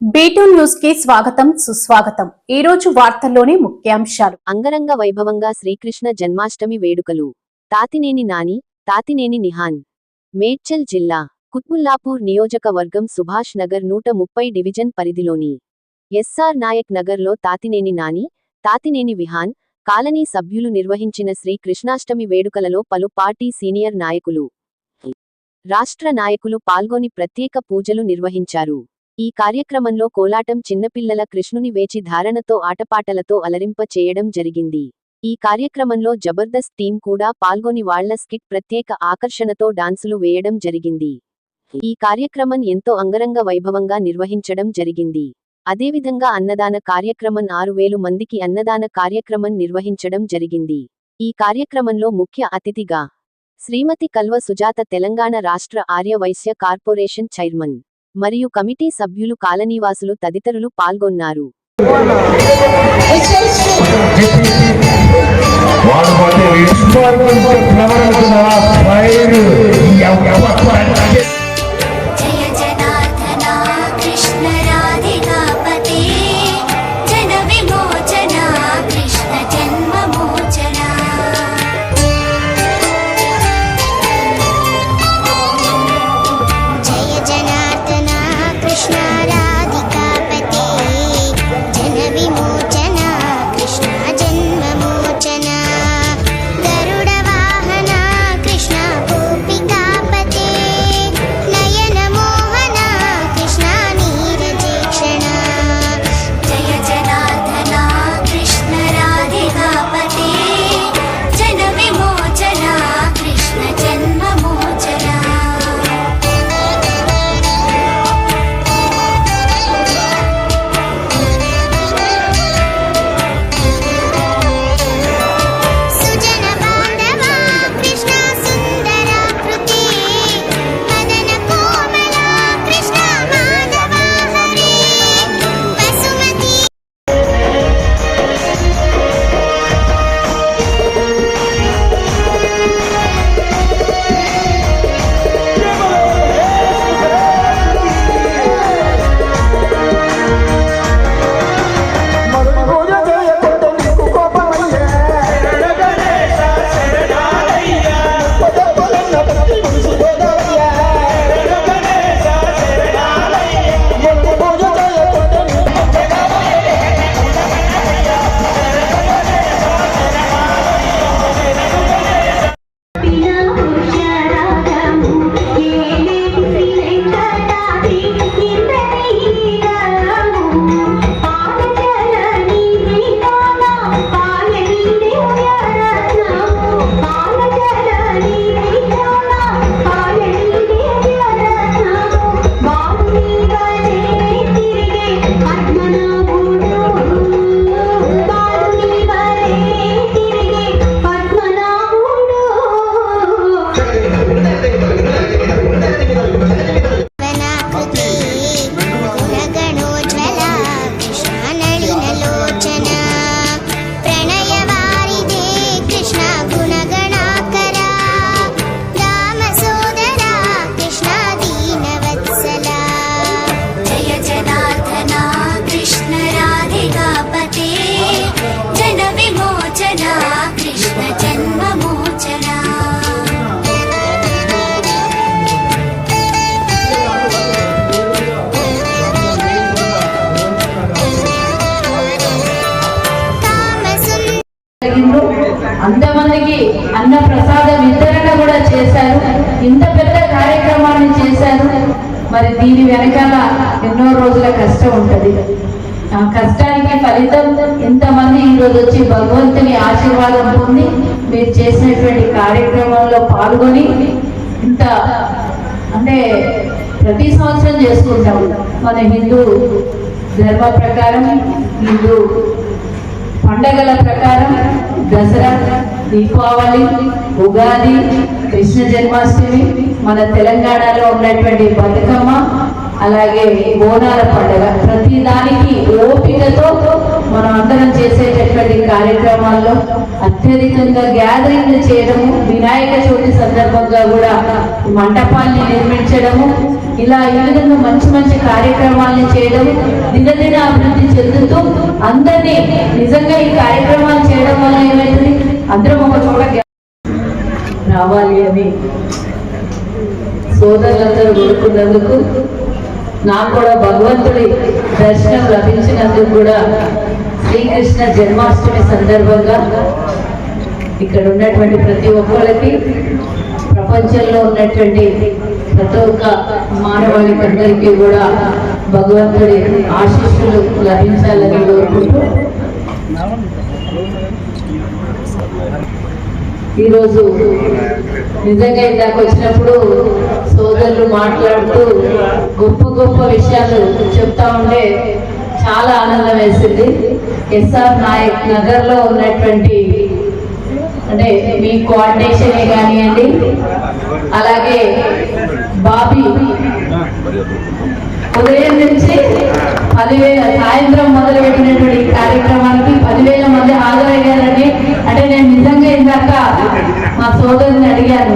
B2 న్యూస్కి స్వాగతం సుస్వాగతం. ఈ రోజు వార్తల్లోని ముఖ్యాంశాలు. అంగరంగ వైభవంగా శ్రీకృష్ణ జన్మాష్టమి వేడుకలు. తాతినేని నాని తాతినేని నిహాన్. మేడ్చల్ జిల్లా కుత్బుల్లాపూర్ నియోజకవర్గం సుభాష్ నగర్ నూట ముప్పై డివిజన్ పరిధిలోని ఎస్ఆర్ నాయక్ నగర్లో తాతినేని నాని తాతినేని విహాన్ కాలనీ సభ్యులు నిర్వహించిన శ్రీ కృష్ణాష్టమి వేడుకలలో పలు పార్టీ సీనియర్ నాయకులు. రాష్ట్ర నాయకులు పాల్గొని ప్రత్యేక పూజలు నిర్వహించారు. ఈ కార్యక్రమంలో కోలాటం చిన్నపిల్లల కృష్ణుని వేచి ధారణతో ఆటపాటలతో అలరింప చేయడం జరిగింది. ఈ కార్యక్రమంలో జబర్దస్త్ టీం కూడా పాల్గొని వాళ్ళ స్కిట్ ప్రత్యేక ఆకర్షణతో డాన్సులు వేయడం జరిగింది. ఈ కార్యక్రమం ఎంతో అంగరంగ వైభవంగా నిర్వహించడం జరిగింది. అదేవిధంగా అన్నదాన కార్యక్రమం ఆరు వేలు మందికి అన్నదాన కార్యక్రమం నిర్వహించడం జరిగింది. ఈ కార్యక్రమంలో ముఖ్య అతిథిగా శ్రీమతి కల్వ సుజాత తెలంగాణ రాష్ట్ర ఆర్య వైశ్య కార్పొరేషన్ చైర్మన్ మరియు కమిటీ సభ్యులు కాలనీవాసులు తదితరులు పాల్గొన్నారు. వాడు అంతమందికి అన్న ప్రసాద వితరణ కూడా చేశారు. ఇంత పెద్ద కార్యక్రమాన్ని చేశారు. మరి దీని వెనకాల ఎన్నో రోజుల కష్టం ఉంటుంది. ఆ కష్టానికి ఫలితం ఇంతమంది ఈరోజు వచ్చి భగవంతుని ఆశీర్వాదం పొంది మీరు చేసినటువంటి కార్యక్రమంలో పాల్గొని ఇంత అంటే ప్రతి సంవత్సరం చేసుకుంటాం. మన హిందూ ధర్మ ప్రకారం హిందూ పండగల ప్రకారం దసరా దీపావళి ఉగాది కృష్ణ జన్మాష్టమి మన తెలంగాణలో ఉన్నటువంటి బతుకమ్మ అలాగే బోనాల పండుగ. ప్రతి దానికి ఓపికతో మనం అందరం చేసేటటువంటి కార్యక్రమాల్లో అత్యధికంగా గ్యాదరింగ్ చేయడము వినాయక చవితి సందర్భంగా కూడా మంటపాల్ని నిర్మించడము ఇలా ఈ విధంగా మంచి మంచి కార్యక్రమాలను చేయడం దినదిన అభివృద్ధి చెందుతూ అందరినీ నిజంగా ఈ కార్యక్రమాలు చేయడం వల్ల ఏమవుతుంది అందరం ఒక చోట రావాలి అని. సోదరులందరూ కోరుకున్నందుకు నాకు కూడా భగవంతుడి దర్శనం లభించినందుకు కూడా శ్రీకృష్ణ జన్మాష్టమి సందర్భంగా ఇక్కడ ఉన్నటువంటి ప్రతి ఒక్కరికి ప్రపంచంలో ఉన్నటువంటి ప్రతి ఒక్క మానవాళికందరికీ కూడా భగవంతుడి ఆశీస్సులు లభించాలని కోరుకుంటూ ఈరోజు నిజంగా ఇందాక వచ్చినప్పుడు సోదరులు మాట్లాడుతూ గొప్ప గొప్ప విషయాలు చెప్తా ఉంటే చాలా ఆనందం వేసింది. ఎస్ఆర్ నాయక్ నగర్లో ఉన్నటువంటి అంటే మీ కోఆర్డినేషనే కానివ్వండి అలాగే బాబీ. ఉదయం నుంచి పదివేల సాయంత్రం మొదలు పెట్టినటువంటి కార్యక్రమానికి పదివేల మంది హాజరయ్యారండి. అంటే నేను నిజంగా ఇందాక మా సోదరుని అడిగాను.